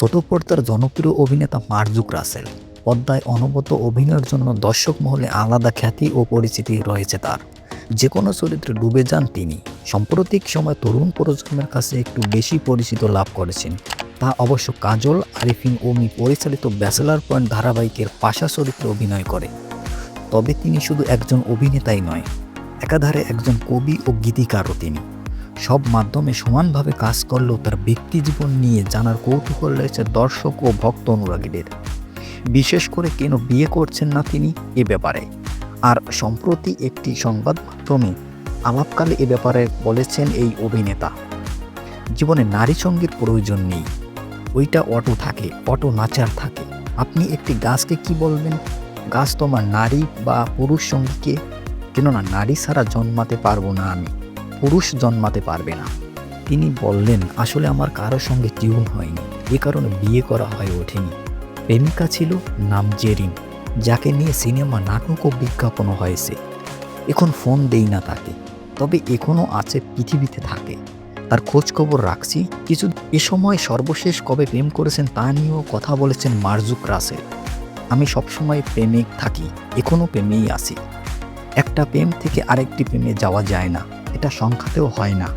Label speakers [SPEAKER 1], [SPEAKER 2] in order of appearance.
[SPEAKER 1] ছোট পর্দার জনপ্রিয় অভিনেতা মার্জুক রাসেল পদ্মায় অনবত অভিনয়ের জন্য দর্শক মহলে আলাদা খ্যাতি ও পরিচিতি রয়েছে তার। যে কোনো চরিত্রে ডুবে যান তিনি। সাম্প্রতিক সময় তরুণ প্রজন্মের কাছে একটু বেশি পরিচিত লাভ করেছেন। তা অবশ্য কাজল, আরিফিন ওমি পরিচালিত ব্যাচেলার পয়েন্ট ধারাবাহিকের পাশা চরিত্রে অভিনয় করে। তবে তিনি শুধু একজন অভিনেতাই নয়, একাধারে একজন কবি ও গীতিকারও তিনি। সব মাধ্যমে সমানভাবে কাজ করলেও তার ব্যক্তি জীবন নিয়ে জানার কৌতূহল রয়েছে দর্শক ও ভক্ত অনুরাগীদের। বিশেষ করে কেন বিয়ে করছেন না তিনি এ ব্যাপারে? আর সম্প্রতি একটি সংবাদ মাধ্যমে আলাপকালে এ ব্যাপারে বলেছেন এই অভিনেতা। জীবনে নারী সঙ্গীর প্রয়োজন নেই। ওইটা অটো থাকে, অটো নাচার থাকে। আপনি একটি গাছকে কি বলবেন? গাছ তোমার নারী বা পুরুষ সঙ্গীকে? কেননা নারী ছাড়া জন্মাতে পারব না আমি। পুরুষ জন্মাতে পারবে না। তিনি বললেন, আসলে আমার কারোর সঙ্গে টিউন হয়নি। এ কারণে বিয়ে করা হয়ে ওঠেনি। প্রেমিকা ছিল নাম জেরিন, যাকে নিয়ে সিনেমা নাটক ও বিজ্ঞাপনও হয়েছে। এখন ফোন দেই না তাকে, তবে এখনও আছে, পৃথিবীতে থাকে। তার খোঁজখবর রাখছি। কিছু এ সময় সর্বশেষ কবে প্রেম করেছেন তা নিয়েও কথা বলেছেন মার্জুক রাসেল। আমি সবসময় প্রেমিক থাকি এখনও প্রেমেই আছি। একটা প্রেম থেকে আরেকটি প্রেমে যাওয়া যায় না। এটা সংখ্যাতেও হয় না।